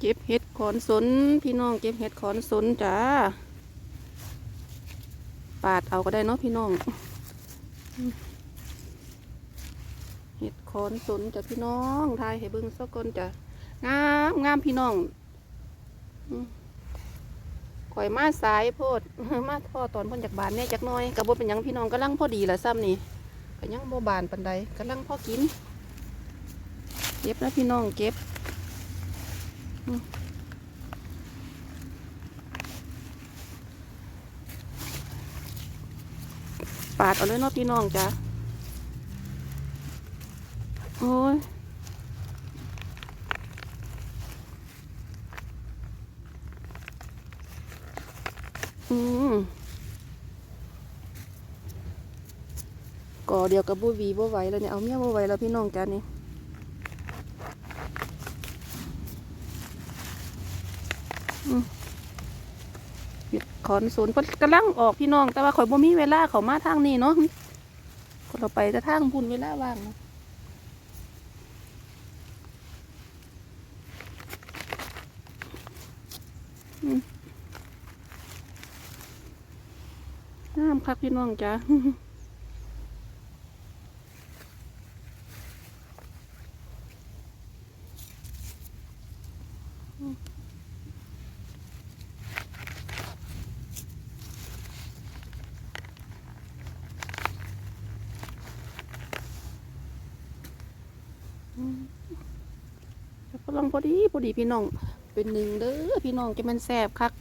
เก็บเห็ดขอนสนพี่น้องเก็บเห็ดขอนสนจ้าปาดเอาก็ได้เนาะพี่น้องเห็ดขอนสนจ้ะพี่น้องทายให้เบิ่งสักคนจ้ะงามงามพี่น้องข่อยมาสายโพดมาพ่อตอนพ่นจากบานเนี่ยจากน้อยกระบเป็นยังพี่น้องกำลังพอดีละซ้ำนี่ก็ยังโบบานปันใดกำลังพอกิน เก็บแล้วพี่น้องเก็บ ปาดเอาเลยเนาะพี่น้องจ้ะโอ้ยอืมก่อเดียวกับบูวีบ่ไหวแล้วเนี่ยเอาเมียบ่ไหวแล้วพี่น้องจ้ะนี่ อืมเฮ็ด ขอนสวนเพิ่นกำลังออกพี่น้อง แต่ว่าข่อยบ่มีเวลาเขามาทางนี้เนาะคนเราไปแต่ทางพุ่นเวลาว่างเนาะอืมคักพี่น้องจ้ะ กำลังพอดีพอดีพี่น้อง เป็นหนึ่งเด้อพี่น้องจะมันแสบคัก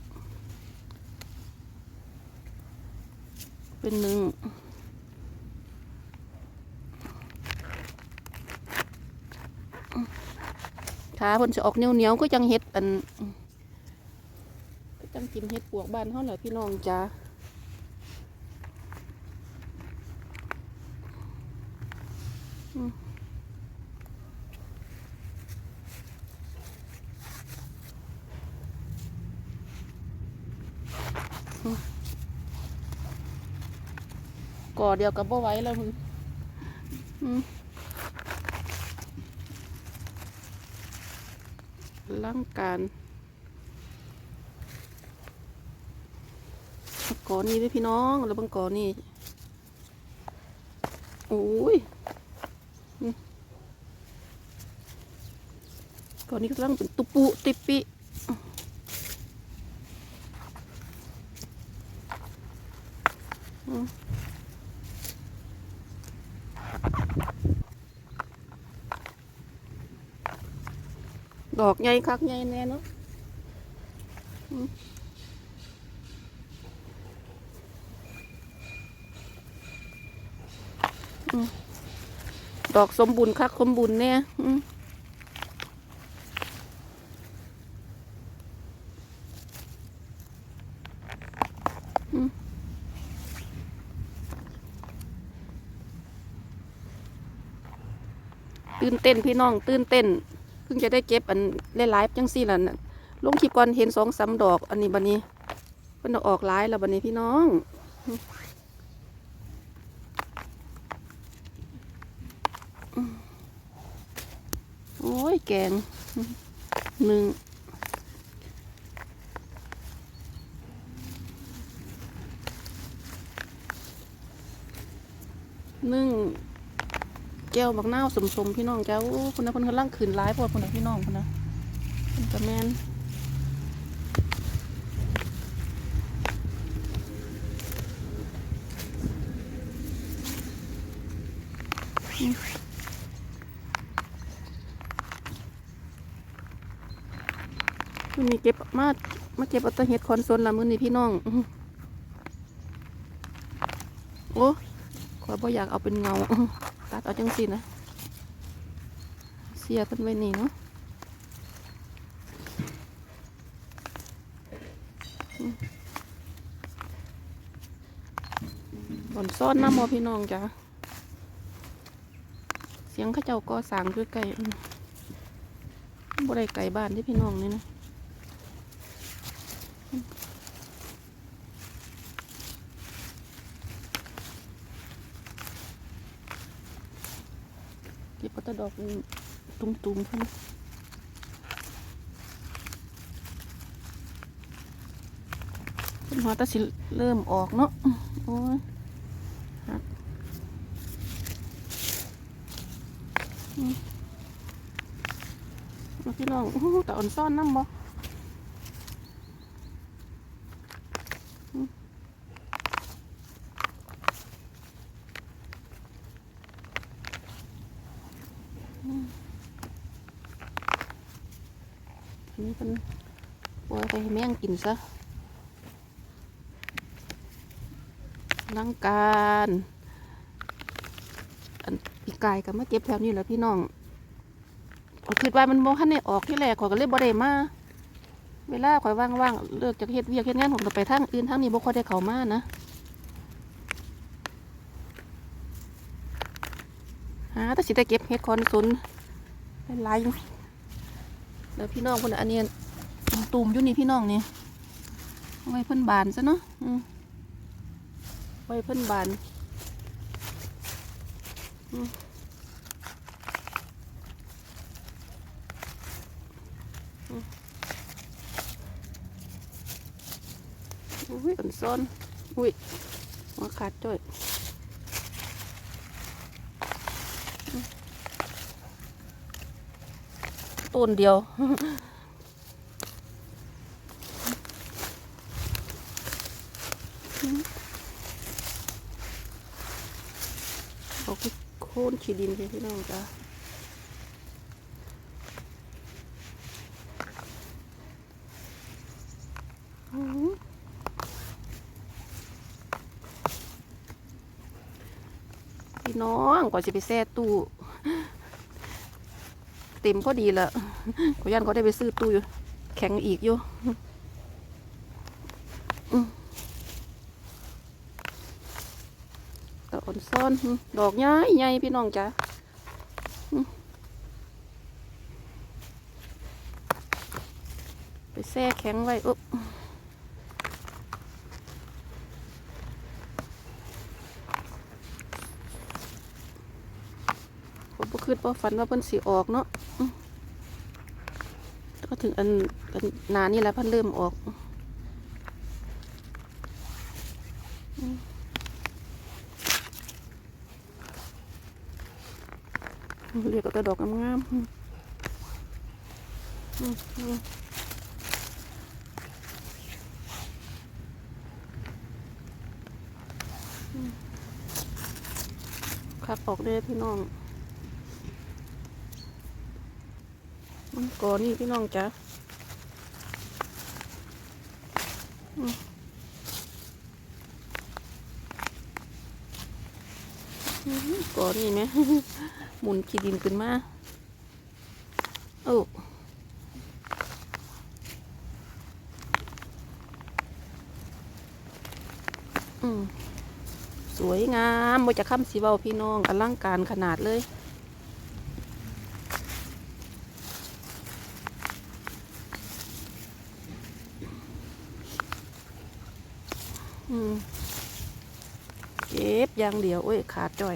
เป็นหนึ่งขาเพิ่นจะออกเหนียวเหนียวก็จังเฮ็ดอันก็จังกินเฮ็ดปวกบ้านเฮาแหละพี่น้องจ้าอืม ก่อเดียวกับบ่ไหว้แล้วมึงอืมร่างการก่อนี้ด้วยพี่น้อง แล้วบางก่อนี่โอ้ยอืมก่อนนี้กำลังเป็นตุปุติปิ ดอกใหญ่คักใหญ่แน่เนาะดอกสมบูรณ์คักสมบูรณ์แน่ ตื่นเต้นพี่น้อง ตื่นเต้น เพิ่งจะได้เก็บอันหลายๆจังสี่ล่ะลงคลิปก่อนเห็นสองสามดอกอันนี้บันนี้มันออกหลายแล้วบันนี้พี่น้องโอ้ยแกงหนึ่งหนึ่ง ก้วบักนาวสมสมพี่น้องจ้าคนนั้นคนกำลังขืนร้ายพวกคนนั้นพี่น้องคนนั้นคนกระแมนมันมีเก็บมามาเก็บอาแตเห็ดคอนโซนละมือนี่พี่น้องโอ้ขอยบ่อยากเอาเป็นเงา ตัดเอาจังสินะ เสียเพิ่นไว้นี่เนาะบนซ่อนน้ำมอพี่น้องจ้ะ เสียงข้าเจ้าก็สั่งคือไก่บ่ได้ไก่บ้านที่พี่น้องนี่นะ เก็บกระดอกตุ้มๆขึ้นขึ้นหัวตาสิเริ่มออกเนาะโอ้ยหักมาพี่น้องตาอ่อนซ่อนน้ำบ่ นนี้เป็นปล่อยไปให้แม่งกินซะลังการอันปีกายกับมาเก็บแถวนี้แหละพี่น้องขอคิดว่ามันบ่ทันได้ออกที่แรกข่อยก็เลยบ่ได้มาเวลาข่อยว่างๆเลิกจากเฮ็ดเวียกเฮ็ดงานผมก็ไปทางอื่นทางนี้บ่ค่อยได้เข้ามานะหาแต่สิได้เก็บเฮ็ดคอนซุนหลายอยู่ แล้วพี่น้องคนอันนี้ตุ่มๆอยู่นี่พี่น้องนี่ไว้เพิ่นบานซะเนาะอืไว้เพิ่นบานอุ้ยอันซ้อน อุ้ยหัวขาดจ้อยอืม ต้นเดียว เอาโค่นขี้ดินเลยพี่น้องจ้าพี่น้องก่อนจะไปแซ่ตู้ ต็มพอดีละขอยันเขาได้ไปซื้อตู้อยู่ แข็งอีกอยู่อืมดอกอ่อนซ้อน ดอกใหญ่ใหญ่พี่น้องจ้ะไปแช่แข็งไว้อุ๊บผมบ่คื ดบ่ฝันว่าเพิ่นสิออกเนาะก็ถึงอันอันนานี่แหละเพิ่นเริ่มออกเรียกกระดอกงามๆอืมอืมอืมอืมคักออกเลยพี่น้อง มันก่อนี่พี่น้องจ้ะก่อนนี่ไหมหมุนขี้ดินขึ้นมาโอ้สวยงามบ่จะค้ำสีเบาพี่น้องอลังการขนาดเลย เก็บอย่างเดียวโอ้ยขาดจ่อย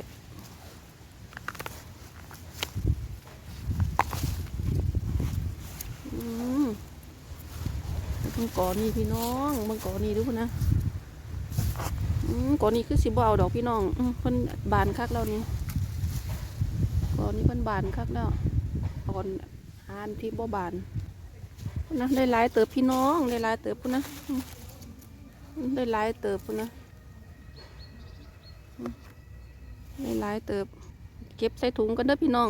อืมมังกอนี่พี่น้องมังกอนี่ดูนะอืมกอนี่คือสิบเอาดอกพี่น้องอเพิ่นบานคักแล้วนี่กอนี่เพิ่นบานคักแล้วอ่อนหานที่บ่บานนะได้หลายเติบพี่น้องได้หลายเติบพุ่นนะ ได้หลายเติบนะได้หลายเติบ เก็บใส่ถุงกันเด้อพี่น้อง